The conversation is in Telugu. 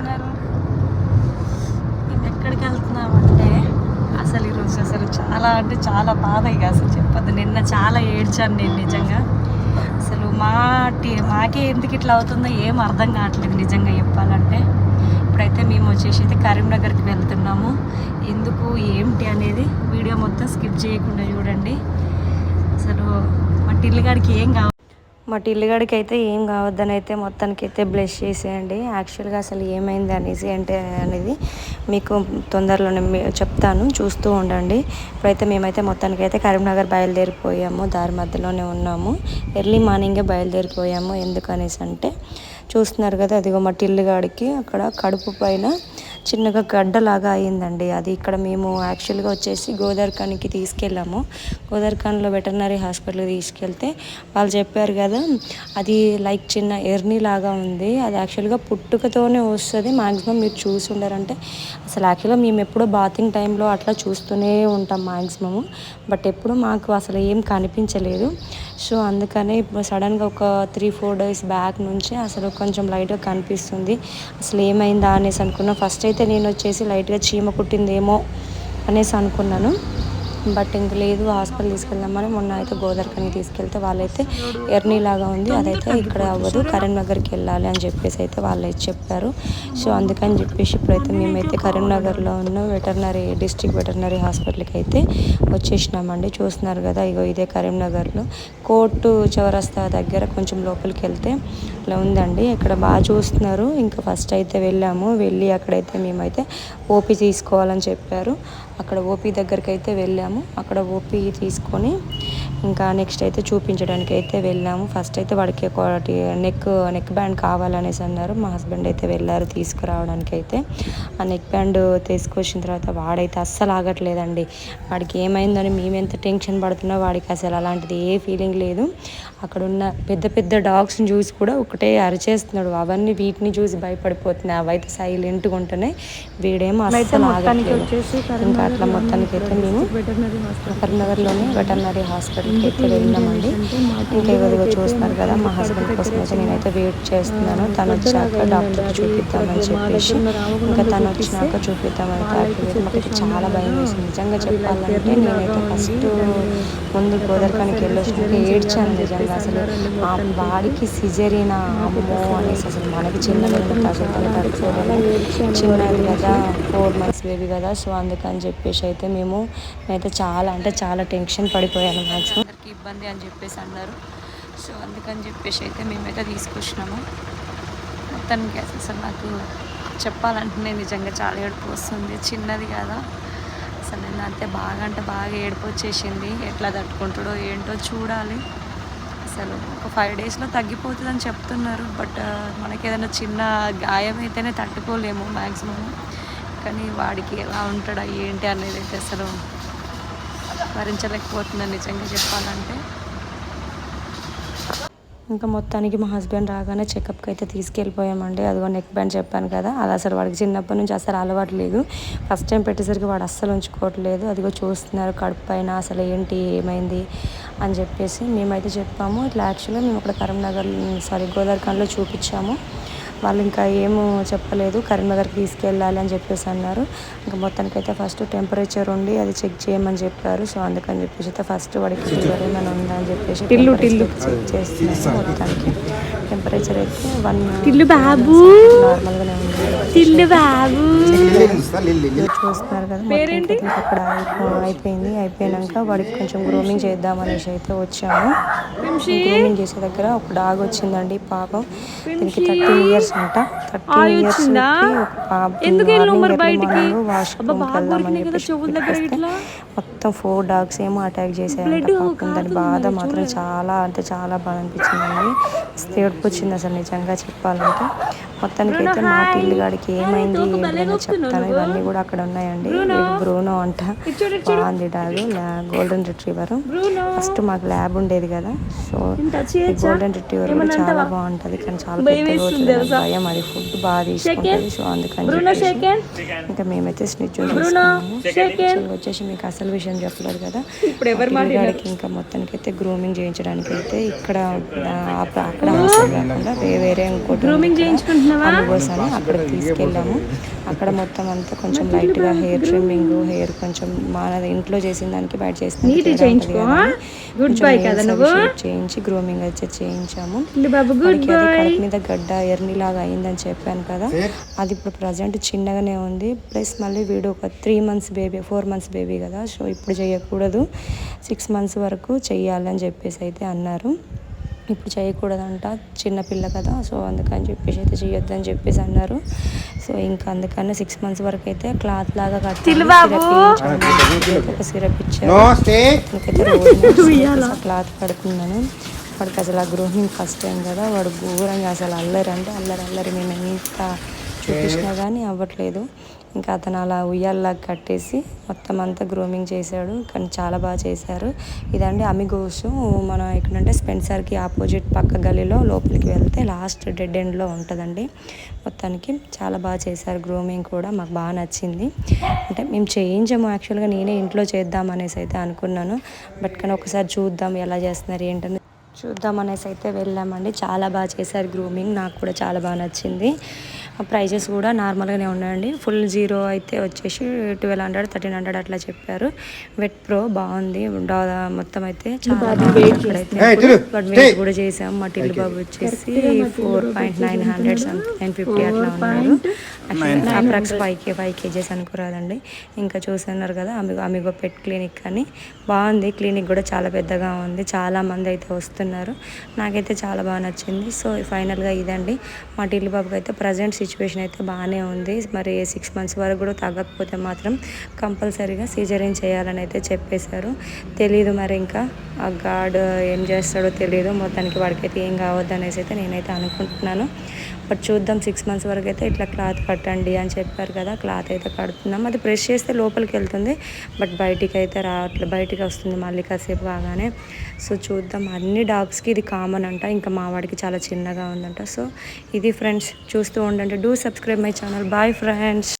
అన్నారు ఎక్కడికి ఎక్కడికి వెళ్తున్నామంటే అసలు ఈరోజు అసలు చాలా అంటే చాలా బాధ ఇక అసలు చెప్పద్దు. నిన్న చాలా ఏడ్చాను నేను నిజంగా. అసలు మా టీ మాకే ఎందుకు ఇట్లా అవుతుందో ఏం అర్థం కావట్లేదు నిజంగా చెప్పాలంటే. ఇప్పుడైతే మేము వచ్చేసి అయితే కరీంనగర్కి వెళ్తున్నాము. ఎందుకు ఏమిటి అనేది వీడియో మొత్తం స్కిప్ చేయకుండా చూడండి. అసలు మా టిల్లిగాడికి ఏం కావాలి? మా టిల్లిగాడికి అయితే ఏం కావద్దని అయితే మొత్తానికి అయితే బ్లెస్ చేసేయండి. యాక్చువల్గా అసలు ఏమైంది అనేసి అంటే అనేది మీకు తొందరలోనే చెప్తాను. చూస్తూ ఉండండి. ఇప్పుడైతే మేమైతే మొత్తానికి అయితే కరీంనగర్ బయలుదేరిపోయాము. దారి మధ్యలోనే ఉన్నాము. ఎర్లీ మార్నింగే బయలుదేరిపోయాము. ఎందుకనేసి అంటే చూస్తున్నారు కదా అదిగో మా టిల్లిగాడికి అక్కడ కడుపు పైన చిన్నగా గడ్డలాగా అయిందండి. అది ఇక్కడ మేము యాక్చువల్గా వచ్చేసి గోదర్ఖాన్కి తీసుకెళ్ళాము. గోదర్ఖాన్లో వెటర్నరీ హాస్పిటల్కి తీసుకెళ్తే వాళ్ళు చెప్పారు కదా అది లైక్ చిన్న ఎర్నీ లాగా ఉంది. అది యాక్చువల్గా పుట్టుకతోనే వస్తుంది. మ్యాక్సిమం మీరు చూసి ఉండారంటే అసలు యాక్చువల్గా మేము ఎప్పుడో బాతింగ్ టైంలో అట్లా చూస్తూనే ఉంటాం మ్యాక్సిమము బట్ ఎప్పుడు మాకు అసలు ఏం కనిపించలేదు. సో అందుకనే ఇప్పుడు సడన్గా ఒక త్రీ ఫోర్ డేస్ బ్యాక్ నుంచి అసలు కొంచెం లైట్గా కనిపిస్తుంది. అసలు ఏమైందా అనేసి అనుకున్నా. ఫస్ట్ అయితే నేను వచ్చేసి లైట్గా చీమ కుట్టిందేమో అనేసి అనుకున్నాను. బట్ ఇంక లేదు హాస్పిటల్ తీసుకెళ్దామని మొన్న అయితే గోదర్కని తీసుకెళ్తే వాళ్ళైతే ఎర్నీలాగా ఉంది. అదైతే ఇక్కడ అవ్వదు కరీంనగర్కి వెళ్ళాలి అని చెప్పేసి అయితే వాళ్ళు అయితే చెప్పారు. సో అందుకని చెప్పేసి ఇప్పుడైతే మేమైతే కరీంనగర్లో ఉన్న వెటర్నరీ డిస్ట్రిక్ట్ వెటర్నరీ హాస్పిటల్కి అయితే వచ్చేసినామండి. చూస్తున్నారు కదా ఇగో ఇదే కరీంనగర్లో కోర్టు చౌరస్తా దగ్గర కొంచెం లోపలికి వెళ్తే అలా ఉందండి. ఇక్కడ బాగా చూస్తున్నారు. ఇంకా ఫస్ట్ అయితే వెళ్ళాము. వెళ్ళి అక్కడైతే మేమైతే ఓపీ తీసుకోవాలని చెప్పారు. అక్కడ ఓపీ దగ్గరికి అయితే వెళ్ళాము. అక్కడ ఓపీ తీసుకొని ఇంకా నెక్స్ట్ అయితే చూపించడానికి అయితే వెళ్ళాము. ఫస్ట్ అయితే వాడికి ఒకటి నెక్ నెక్ బ్యాండ్ కావాలనేసి అన్నారు. మా హస్బెండ్ అయితే వెళ్ళారు తీసుకురావడానికి అయితే. ఆ నెక్ బ్యాండ్ తీసుకొచ్చిన తర్వాత వాడైతే అస్సలు ఆగట్లేదండి. వాడికి ఏమైందని మేము ఎంత టెన్షన్ పడుతున్నా వాడికి అసలు అలాంటిది ఏ ఫీలింగ్ లేదు. అక్కడ ఉన్న పెద్ద పెద్ద డాగ్స్ని చూసి కూడా ఒకటే అరిచేస్తున్నాడు. అవన్నీ వీటిని చూసి భయపడిపోతున్నాయి అవైతే సైలెంట్గా ఉంటున్నాయి వీడేమో అస్సలు ఆగట్లేదు. ఇంకా అట్లా మొత్తానికి అయితే మేము కరీంనగర్లోని వెటర్నరీ హాస్పిటల్కి అయితే వెళ్ళినామండి. ఇంకా ఇదిగో చూస్తున్నారు కదా మా హస్బెండ్ కోసం అయితే నేనైతే వెయిట్ చేస్తున్నాను. తను వచ్చాక డాక్టర్ చూపిద్దామని చెప్పేసి ఇంకా తను వచ్చినాక చూపిద్దామని అయితే చాలా భయం వేసింది. నిజంగా చెప్పాలంటే నేనైతే ఫస్ట్ ముందు గోదర్కానికి వెళ్ళొచ్చినాక ఏడ్చాను నిజంగా అసలు. ఆ వాడికి సిజరీనా అమ్మో అనేసి అసలు మనకి చిన్న అసలు తను తట్టుకోలేము. చిన్నది కదా ఫోర్ మంత్స్ బేబీ కదా. సో అందుకని చెప్పేసి అయితే మేము నేనైతే చాలా అంటే చాలా టెన్షన్ పడిపోయాను. మ్యాక్సిమం అందరికి ఇబ్బంది అని చెప్పేసి అన్నారు. సో అందుకని చెప్పేసి అయితే మేమైతే తీసుకొచ్చినాము. మొత్తానికి అసలు నాకు చెప్పాలంటేనే నిజంగా చాలా ఏడుపు వస్తుంది. చిన్నది కదా. అసలు నేను అంతే బాగా అంటే బాగా ఏడుపు వచ్చేసింది. ఎట్లా తట్టుకుంటాడో ఏంటో చూడాలి. అసలు ఒక ఫైవ్ డేస్లో తగ్గిపోతుందని చెప్తున్నారు. బట్ మనకి ఏదైనా చిన్న గాయం అయితేనే తట్టుకోలేము మ్యాక్సిమం కానీ వాడికి ఎలా ఉంటాడా ఏంటి అనేది అయితే అసలు భరించలేకపోతున్నాను నిజంగా చెప్పాలంటే. ఇంకా మొత్తానికి మా హస్బెండ్ రాగానే చెకప్కి అయితే తీసుకెళ్ళిపోయామండి. అదిగో నెక్ బ్యాండ్ చెప్పాను కదా అది అసలు వాడికి చిన్నప్పటి నుంచి అసలు అలవాటు లేదు. ఫస్ట్ టైం పెట్టేసరికి వాడు అస్సలు ఉంచుకోవట్లేదు. అదిగో చూస్తున్నారు కడుపు పైన అసలు ఏంటి ఏమైంది అని చెప్పేసి మేమైతే చెప్పాము. ఇట్లా యాక్చువల్గా మేము అక్కడ కరీంనగర్ సారీ గోదావరిఖాన్లో చూపించాము. వాళ్ళు ఇంకా ఏమో చెప్పలేదు కరీంనగర్కి తీసుకెళ్ళాలి అని చెప్పేసి అన్నారు. ఇంకా మొత్తానికి అయితే ఫస్ట్ టెంపరేచర్ ఉండి అది చెక్ చేయమని చెప్పారు. సో అందుకని చెప్పేసి అయితే ఫస్ట్ వాడికి ఫీవర్ ఏమైనా ఉందా అని చెప్పేసి టిల్లు టిల్లు. చెక్ చేస్తున్నాను మొత్తానికి. టెంపరేచర్ అయితే వన్ టిల్లు బాబు. నార్మల్గానే టిల్లు బాబు. చూస్తున్నారు కదా అక్కడ అయిపోయింది. అయిపోయినాక వాడికి కొంచెం గ్రూమింగ్ చేద్దాం అనేసి అయితే వచ్చాము. గ్రూమింగ్ చేసే దగ్గర ఒక డాగ్ వచ్చిందండి పాపం. దీనికి థర్టీన్ ఇయర్స్ అంట. థర్టీన్ ఇయర్స్ మరి బయటికి? వాష్ మొత్తం ఫోర్ డాగ్స్ ఏమో అటాక్ చేసాయంట పాపం దాని బాధ మాత్రం చాలా అంటే చాలా బాధ అనిపించిందండి ఏడుపు వచ్చింది అసలు నిజంగా చెప్పాలంటే. మొత్తానికి అయితే మా టిల్లుగాడికి ఏమైంది ఏంటని చెప్తాను. ఇవన్నీ కూడా అక్కడ ఉన్నాయండి. బ్రూనో? అంట. బాగుంది డాగ్. గోల్డెన్ రిట్రీవర్ ఫస్ట్ మాకు ల్యాబ్ ఉండేది కదా. సో గోల్డెన్ రిట్రీవర్ కూడా చాలా బాగుంటది కానీ చాలా భయం అది ఫుడ్ బాగా తీసుకుంటుంది. సో అందుకని ఇంకా మేమైతే స్నిచ్ వచ్చేసి మీకు అసలు విషయం విషయం చెప్పలేదు కదా. ఇప్పుడు ఎవరు ఇంకా మొత్తానికి అయితే గ్రూమింగ్ చేయించడానికి అయితే ఇక్కడ ఆ, అక్కడ హాస్టల్ కాకుండా వేరే ఇంకోటి గ్రూమింగ్ చేయించుకుంటున్నావా? అందుకోసమని అక్కడ తీసుకెళ్ళాము. అక్కడ మొత్తం అంతా కొంచెం లైట్గా హెయిర్ ట్రిమ్మింగ్ హెయిర్ కొంచెం మన ఇంట్లో చేసిన దానికి బయట చేసిన గుడ్ బై కదా నువ్వు. చేయించి గ్రూమింగ్ అయితే చేయించాము. కడుపు మీద గడ్డ ఎర్ని లాగా అయిందని చెప్పాను కదా. అది ఇప్పుడు ప్రజెంట్ చిన్నగానే ఉంది. ప్లస్ మళ్ళీ వీడు ఒక three months baby four months baby కదా. సో ఇప్పుడు చేయకూడదు సిక్స్ మంత్స్ వరకు చెయ్యాలని చెప్పేసి అయితే అన్నారు. ఇప్పుడు చేయకూడదంట చిన్నపిల్ల కదా సో అందుకని చెప్పేసి అయితే చేయొద్దని చెప్పేసి అన్నారు. సో ఇంకా అందుకని సిక్స్ మంత్స్ వరకు అయితే క్లాత్ లాగా కట్టి ఒక సిరప్ ఇచ్చారు. క్లాత్ కడుతున్నాను వాడికి అసలు ఆ గ్రూమింగ్ ఫస్ట్ టైం కదా వాడు ఘోరంగా అసలు అల్లరి అంటే అల్లరి అల్లరి. మేము ఎంత చూపించినా కానీ అవ్వట్లేదు. ఇంకా అతను అలా ఉయ్యాల్లాగా కట్టేసి మొత్తం అంతా గ్రూమింగ్ చేశాడు. కానీ చాలా బాగా చేశారు. ఇదండి అమిగోస్ మనం ఎక్కడంటే స్పెన్సర్కి ఆపోజిట్ పక్క గలీలో లోపలికి వెళ్తే లాస్ట్ డెడ్ ఎండ్లో ఉంటుందండి. మొత్తానికి చాలా బాగా చేశారు గ్రూమింగ్ కూడా. మాకు బాగా నచ్చింది. అంటే మేము చేయించాము. యాక్చువల్గా నేనే ఇంట్లో చేద్దాం అనేసి అయితే అనుకున్నాను. బట్ కానీ ఒకసారి చూద్దాం ఎలా చేస్తున్నారు ఏంటని చూద్దాం అనేసి అయితే వెళ్ళామండి. చాలా బాగా చేశారు గ్రూమింగ్ నాకు కూడా చాలా బాగా నచ్చింది. ప్రైజెస్ కూడా నార్మల్గానే ఉన్నాయండి. ఫుల్ జీరో అయితే వచ్చేసి ట్వెల్వ్ హండ్రెడ్ థర్టీన్ హండ్రెడ్ అట్లా చెప్పారు. వెట్ ప్రో బాగుంది. మొత్తం అయితే చాలా బట్. వెయిట్ కూడా చేసాం. మా టిల్లు బాబు వచ్చేసి four point nine hundred nine fifty అట్లా ఉన్నారు. Approx five K five KGs అనుకోరాదండి. ఇంకా చూస్తున్నారు కదా అమిగో అమిగో పెట్ క్లినిక్ అని. బాగుంది. క్లినిక్ కూడా చాలా పెద్దగా ఉంది. చాలా మంది అయితే వస్తున్నారు. నాకైతే చాలా బాగా నచ్చింది. సో ఫైనల్గా ఇదండి. మా టిల్లు బాబుకి అయితే ప్రజెంట్ సిచ్యువేషన్ అయితే బాగానే ఉంది. మరి సిక్స్ మంత్స్ వరకు కూడా తగ్గకపోతే మాత్రం కంపల్సరీగా సీజరింగ్ చేయాలని అయితే చెప్పేశారు. తెలీదు మరి ఇంకా. ఆ గాడ్ ఏం చేస్తాడో తెలియదు మొత్తానికి వాడికైతే ఏం కావద్దు అనేసి అయితే నేనైతే అనుకుంటున్నాను. బట్ చూద్దాం సిక్స్ మంత్స్ వరకు అయితే ఇట్లా క్లాత్ కట్టండి అని చెప్పారు కదా క్లాత్ అయితే కడుతున్నాం. అది ప్రెస్ చేస్తే లోపలికి వెళ్తుంది బట్ బయటికి అయితే రావట్లేదు బయటికి వస్తుంది మళ్ళీ కాసేపు బాగానే సో చూద్దాం అన్ని డాగ్స్కి ఇది కామన్ అంట ఇంకా మా వాడికి చాలా చిన్నగా ఉందంట. సో ఇది ఫ్రెండ్స్ చూస్తూ ఉండండి. Do subscribe my channel bye friends